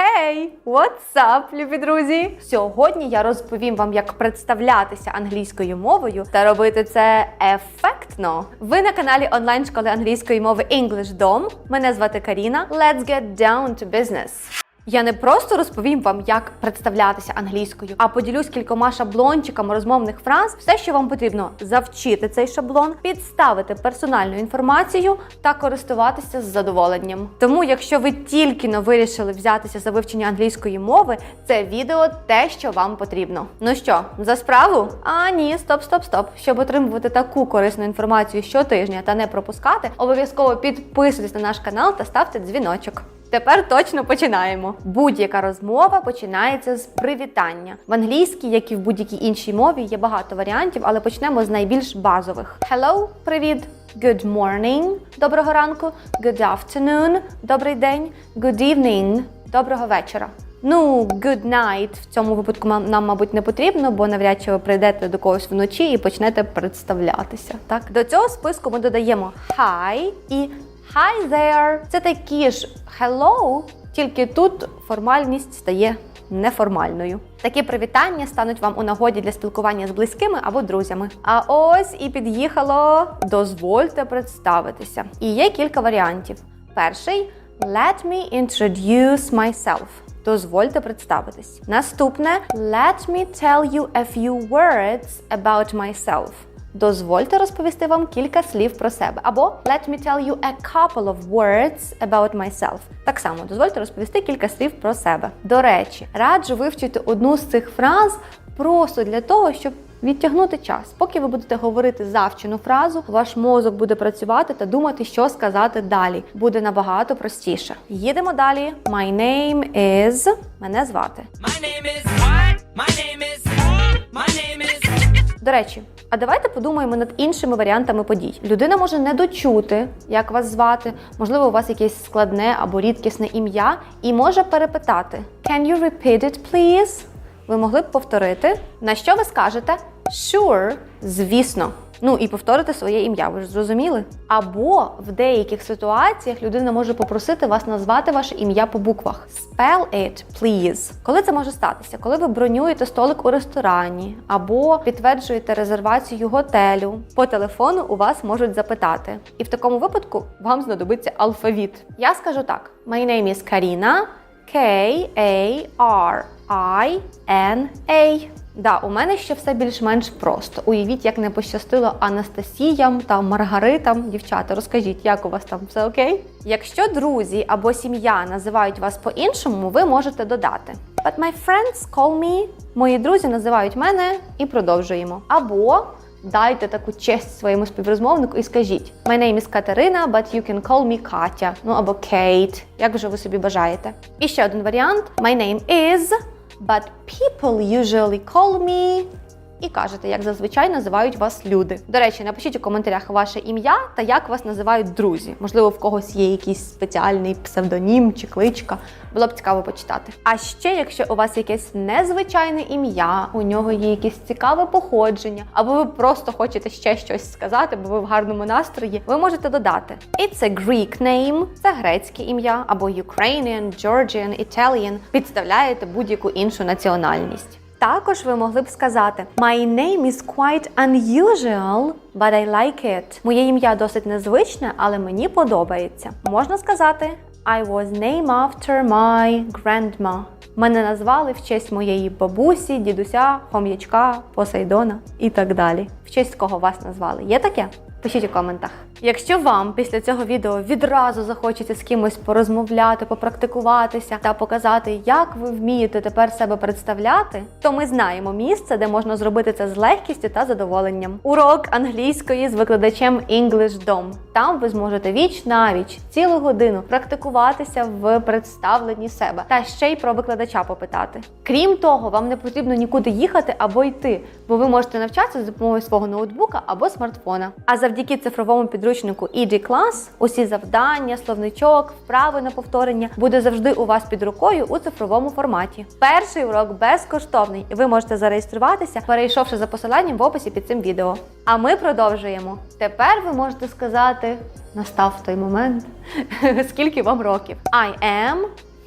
Hey, what's up, любі друзі! Сьогодні я розповім вам, як представлятися англійською мовою та робити це ефектно. Ви на каналі онлайн школи англійської мови EnglishDom. Мене звати Каріна. Let's get down to business. Я не просто розповім вам, як представлятися англійською, а поділюсь кількома шаблончиками розмовних фраз, все, що вам потрібно завчити цей шаблон, підставити персональну інформацію та користуватися з задоволенням. Тому, якщо ви тільки но вирішили взятися за вивчення англійської мови, це відео те, що вам потрібно. Ну що, за справу? А ні, стоп, стоп, стоп. Щоб отримувати таку корисну інформацію щотижня та не пропускати, обов'язково підписуйтесь на наш канал та ставте дзвіночок. Тепер точно починаємо. Будь-яка розмова починається з привітання. В англійській, як і в будь-якій іншій мові, є багато варіантів, але почнемо з найбільш базових: Hello, привіт. Good morning, доброго ранку. Good afternoon, добрий день. Good evening, доброго вечора. Ну, good night в цьому випадку нам, мабуть, не потрібно, бо навряд чи ви прийдете до когось вночі і почнете представлятися. Так, до цього списку ми додаємо hi і Hi there! Це такі ж hello, тільки тут формальність стає неформальною. Такі привітання стануть вам у нагоді для спілкування з близькими або друзями. А ось і під'їхало. Дозвольте представитися. І є кілька варіантів. Перший let me introduce myself. Дозвольте представитись. Наступне let me tell you a few words about myself. Дозвольте розповісти вам кілька слів про себе. Або let me tell you a couple of words about myself. Так само дозвольте розповісти кілька слів про себе. До речі, раджу вивчити одну з цих фраз просто для того, щоб відтягнути час. Поки ви будете говорити завчену фразу, ваш мозок буде працювати та думати, що сказати далі. Буде набагато простіше. Їдемо далі. My name is... Мене звати. My name is? My name is My name is До речі, а давайте подумаємо над іншими варіантами подій. Людина може не дочути, як вас звати, можливо, у вас якесь складне або рідкісне ім'я, і може перепитати: Can you repeat it, please? Ви могли б повторити, на що ви скажете Sure, звісно. Ну і повторити своє ім'я, ви ж зрозуміли? Або в деяких ситуаціях людина може попросити вас назвати ваше ім'я по буквах. Spell it, please. Коли це може статися? Коли ви бронюєте столик у ресторані або підтверджуєте резервацію готелю, по телефону у вас можуть запитати. І в такому випадку вам знадобиться алфавіт. Я скажу так: My name is Karina, K-A-R-I-N-A. Да, у мене ще все більш-менш просто. Уявіть, як не пощастило Анастасіям та Маргаритам. Дівчата, розкажіть, як у вас там все окей? Якщо друзі або сім'я називають вас по-іншому, ви можете додати. But my friends call me. Мої друзі називають мене і продовжуємо. Або Дайте таку честь своєму співрозмовнику і скажіть: My name is Катерина, but you can call me Катя. Ну або Кейт, як вже ви собі бажаєте. І ще один варіант: My name is, but people usually call me. І кажете, як зазвичай називають вас люди. До речі, напишіть у коментарях ваше ім'я та як вас називають друзі. Можливо, в когось є якийсь спеціальний псевдонім чи кличка. Було б цікаво почитати. А ще, якщо у вас якесь незвичайне ім'я, у нього є якесь цікаве походження, або ви просто хочете ще щось сказати, бо ви в гарному настрої, ви можете додати It's a Greek name, це грецьке ім'я, або Ukrainian, Georgian, Italian. Підставляєте будь-яку іншу національність. Також ви могли б сказати My name is quite unusual, but I like it. Моє ім'я досить незвичне, але мені подобається. Можна сказати I was named after my grandma. Мене назвали в честь моєї бабусі, дідуся, хом'ячка, Посейдона і так далі. В честь кого вас назвали? Є таке? Пишіть у коментах. Якщо вам після цього відео відразу захочеться з кимось порозмовляти, попрактикуватися та показати, як ви вмієте тепер себе представляти, то ми знаємо місце, де можна зробити це з легкістю та задоволенням. Урок англійської з викладачем English Dom. Там ви зможете віч на віч цілу годину практикуватися в представленні себе та ще й про викладача попитати. Крім того, вам не потрібно нікуди їхати або йти, бо ви можете навчатися за допомогою свого ноутбука або смартфона. А завдяки цифровому підручнику ED Class усі завдання, словничок, вправи на повторення буде завжди у вас під рукою у цифровому форматі. Перший урок безкоштовний, і ви можете зареєструватися, перейшовши за посиланням в описі під цим відео. А ми продовжуємо. Тепер ви можете сказати: настав той момент, скільки вам років. I am.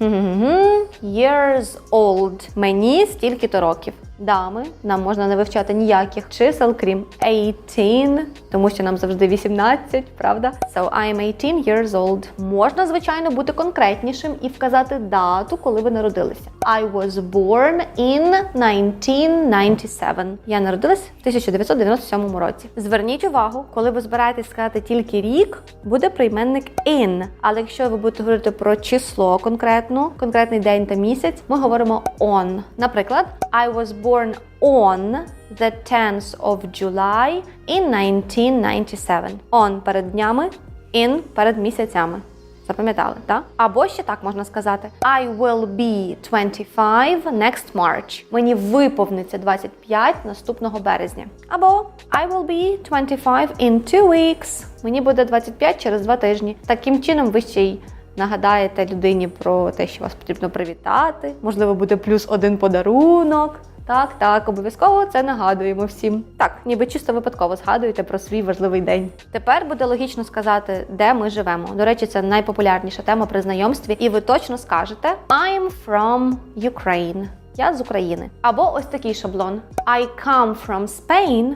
Years old. Мені стільки-то років. Дами, нам можна не вивчати ніяких чисел, крім 18, тому що нам завжди 18, правда? So I'm 18 years old. Можна, звичайно, бути конкретнішим і вказати дату, коли ви народилися. I was born in 1997. Я народилась в 1997 році. Зверніть увагу, коли ви збираєтесь сказати тільки рік, буде прийменник in. Але якщо ви будете говорити про число конкретно, конкретний день та місяць, ми говоримо on. Наприклад, I was born on the 10th of July in 1997. On перед днями, in перед місяцями. Запам'ятали, так? Або ще так можна сказати: I will be 25 next March. Мені виповниться 25 наступного березня. Або I will be 25 in two weeks. Мені буде 25 через два тижні. Таким чином ви ще й нагадаєте людині про те, що вас потрібно привітати. Можливо, буде плюс один подарунок. Так, так, обов'язково це нагадуємо всім. Так, ніби чисто випадково згадуєте про свій важливий день. Тепер буде логічно сказати, де ми живемо. До речі, це найпопулярніша тема при знайомстві, і ви точно скажете I'm from Ukraine. Я з України. Або ось такий шаблон: I come from Spain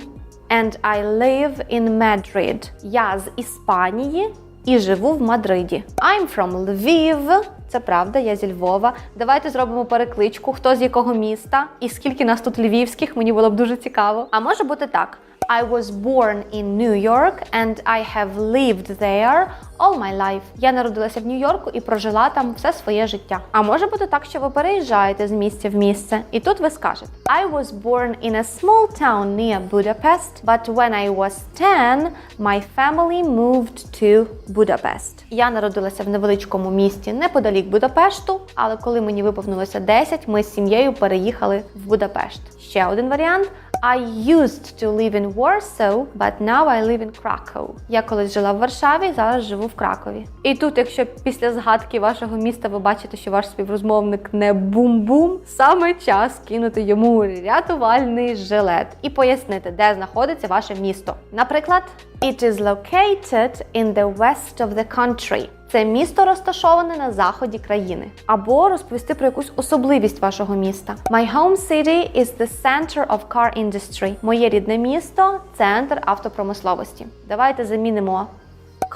and I live in Madrid. Я з Іспанії і живу в Мадриді. I'm from Lviv. Це правда, я зі Львова. Давайте зробимо перекличку, хто з якого міста і скільки нас тут львівських, мені було б дуже цікаво. А може бути так: I was born in New York and I have lived there all my life. Я народилася в Нью-Йорку і прожила там все своє життя. А може бути так, що ви переїжджаєте з місця в місце, і тут ви скажете: I was born in a small town near Budapest, but when I was 10, my family moved to Budapest. Я народилася в невеличкому місті неподалік Будапешту, але коли мені виповнилося 10, ми з сім'єю переїхали в Будапешт. Ще один варіант. I used to live in Warsaw, but now I live in Krakow. Я колись жила в Варшаві, зараз живу в Кракові. І тут, якщо після згадки вашого міста ви бачите, що ваш співрозмовник не бум-бум, саме час кинути йому рятувальний жилет і пояснити, де знаходиться ваше місто. Наприклад, it is located in the west of the country. Це місто розташоване на заході країни. Або розповісти про якусь особливість вашого міста. My home city is the center of car industry. Моє рідне місто центр автопромисловості. Давайте замінимо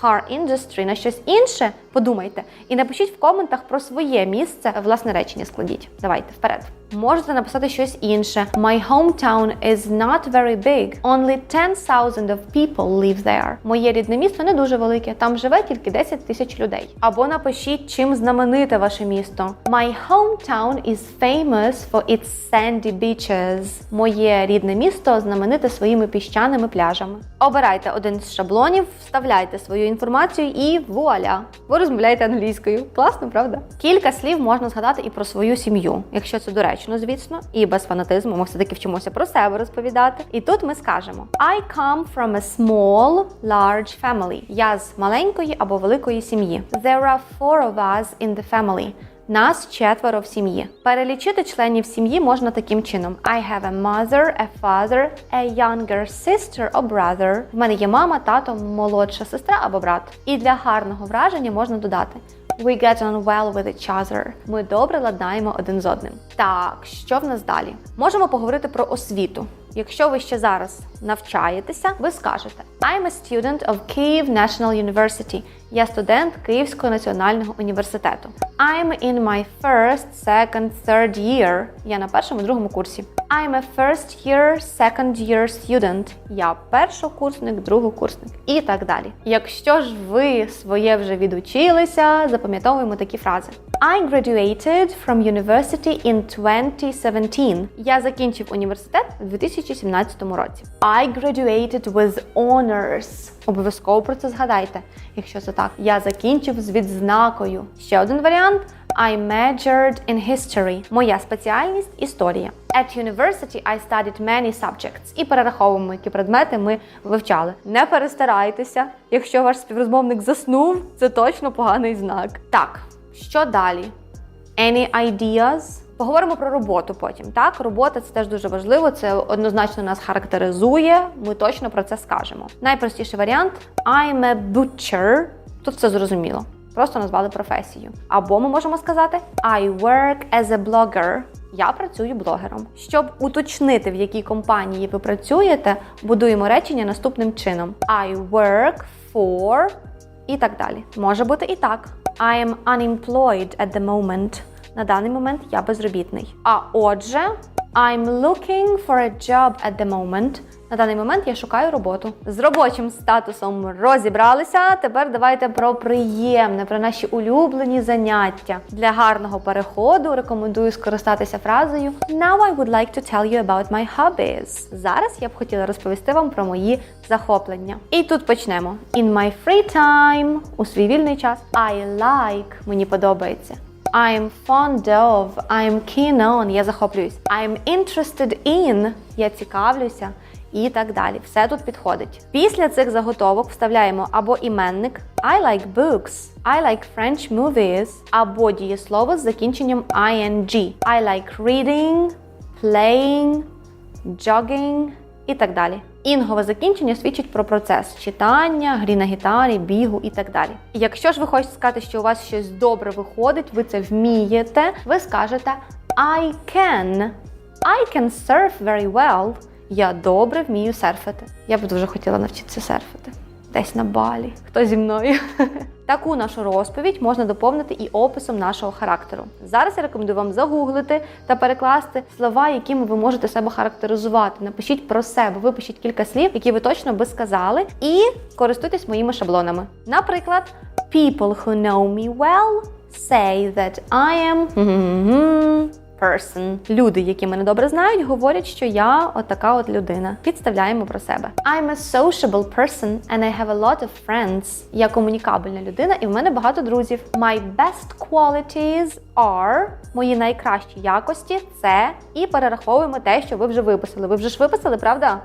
car industry на щось інше. Подумайте і напишіть в коментах про своє місце. Власне речення складіть. Давайте вперед. Можете написати щось інше. My hometown is not very big. Only 10,000 of people live there. Моє рідне місто не дуже велике. Там живе тільки 10 тисяч людей. Або напишіть, чим знамените ваше місто. My hometown is famous for its sandy beaches. Моє рідне місто знамените своїми піщаними пляжами. Обирайте один з шаблонів, вставляйте свою інформацію і вуаля! Розмовляєте англійською. Класно, правда? Кілька слів можна згадати і про свою сім'ю, якщо це доречно, звісно, і без фанатизму. Ми все-таки вчимося про себе розповідати. І тут ми скажемо: I come from a small, large family. Я з маленької або великої сім'ї. There are four of us in the family. Нас четверо в сім'ї. Перелічити членів сім'ї можна таким чином: I have a mother, a father, a younger sister or brother. В мене є мама, тато, молодша сестра або брат. І для гарного враження можна додати. We get on well with each other. Ми добре ладнаємо один з одним. Так, що в нас далі? Можемо поговорити про освіту. Якщо ви ще зараз навчаєтеся, ви скажете I'm a student of Kyiv National University. Я студент Київського національного університету. I'm in my first, second, third year. Я на першому другому курсі. I'm a first year, second year student. Я першокурсник, другокурсник і так далі. Якщо ж ви своє вже відучилися, запам'ятовуємо такі фрази. I graduated from university in 2017. Я закінчив університет у 2017 році. I graduated with honors. Обов'язково про це згадайте. Якщо це так, я закінчив з відзнакою. Ще один варіант. I majored in history. Моя спеціальність історія. At university I studied many subjects. І перераховуємо, які предмети ми вивчали. Не перестарайтеся. Якщо ваш співрозмовник заснув, це точно поганий знак. Так, що далі? Any ideas? Поговоримо про роботу потім. Так, робота це теж дуже важливо. Це однозначно нас характеризує. Ми точно про це скажемо. Найпростіший варіант I'm a butcher. Тут все зрозуміло. просто назвали професію. Або ми можемо сказати I work as a blogger. Я працюю блогером. Щоб уточнити, в якій компанії ви працюєте, будуємо речення наступним чином: I work for і так далі. Може бути і так. I am unemployed at the moment. На даний момент я безробітний. А отже, I'm looking for a job at the moment. На даний момент я шукаю роботу. З робочим статусом розібралися. Тепер давайте про приємне, про наші улюблені заняття. Для гарного переходу рекомендую скористатися фразою Now I would like to tell you about my hobbies. Зараз я б хотіла розповісти вам про мої захоплення. І тут почнемо. In my free time у свій вільний час. I like мені подобається. I'm fond of, I'm keen on, я захоплююсь. I'm interested in, я цікавлюся. І так далі. Все тут підходить. Після цих заготовок вставляємо або іменник I like books, I like French movies, або дієслово з закінченням ing. I like reading, playing, jogging і так далі. Інгове закінчення свідчить про процес читання, грі на гітарі, бігу і так далі. Якщо ж ви хочете сказати, що у вас щось добре виходить, ви це вмієте, ви скажете I can. I can surf very well. Я добре вмію серфити. Я б дуже хотіла навчитися серфити. Десь на балі. Хто зі мною? Таку нашу розповідь можна доповнити і описом нашого характеру. Зараз я рекомендую вам загуглити та перекласти слова, якими ви можете себе характеризувати. Напишіть про себе, випишіть кілька слів, які ви точно би сказали, і користуйтесь моїми шаблонами. Наприклад, people who know me well say that I am person. Люди, які мене добре знають, говорять, що я отака от людина. Підставляємо про себе. I'm a sociable person and I have a lot of friends. Я комунікабельна людина, і в мене багато друзів. My best qualities are мої найкращі якості це і перераховуємо те, що ви вже виписали. Ви вже ж виписали, правда?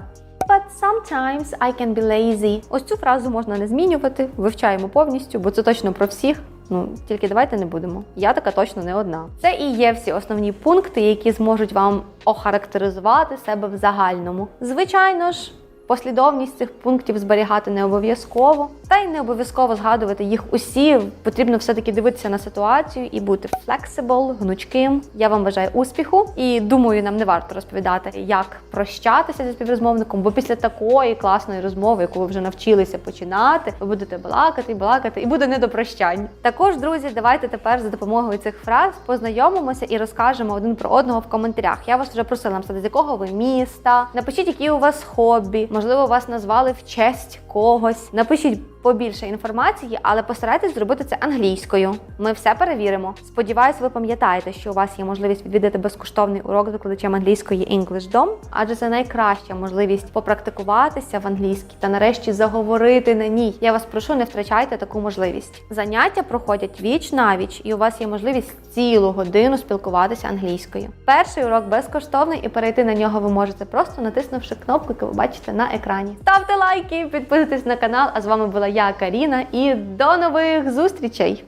But sometimes I can be lazy. Ось цю фразу можна не змінювати, вивчаємо повністю, бо це точно про всіх. Ну тільки давайте не будемо. Я така точно не одна. Це і є всі основні пункти, які зможуть вам охарактеризувати себе в загальному. Звичайно ж. Послідовність цих пунктів зберігати не обов'язково, та й не обов'язково згадувати їх усі. Потрібно все-таки дивитися на ситуацію і бути flexible, гнучким. Я вам бажаю успіху і думаю, нам не варто розповідати, як прощатися зі співрозмовником, бо після такої класної розмови, яку ви вже навчилися починати, ви будете балакати, балакати, і буде не до прощань. Також, друзі, давайте тепер за допомогою цих фраз познайомимося і розкажемо один про одного в коментарях. Я вас вже просила написати, з якого ви міста. Напишіть, які у вас хобі. Можливо, вас назвали в честь когось. Напишіть побільше інформації, але постарайтесь зробити це англійською. Ми все перевіримо. Сподіваюсь, ви пам'ятаєте, що у вас є можливість відвідати безкоштовний урок з викладачем англійської English адже це найкраща можливість попрактикуватися в англійській та нарешті заговорити на ній. Я вас прошу, не втрачайте таку можливість. Заняття проходять віч на віч, і у вас є можливість цілу годину спілкуватися англійською. Перший урок безкоштовний, і перейти на нього ви можете просто натиснувши кнопку, яку ви бачите на екрані. Ставте лайки, підписуйтесь на канал. А з вами була я, Каріна, і до нових зустрічей!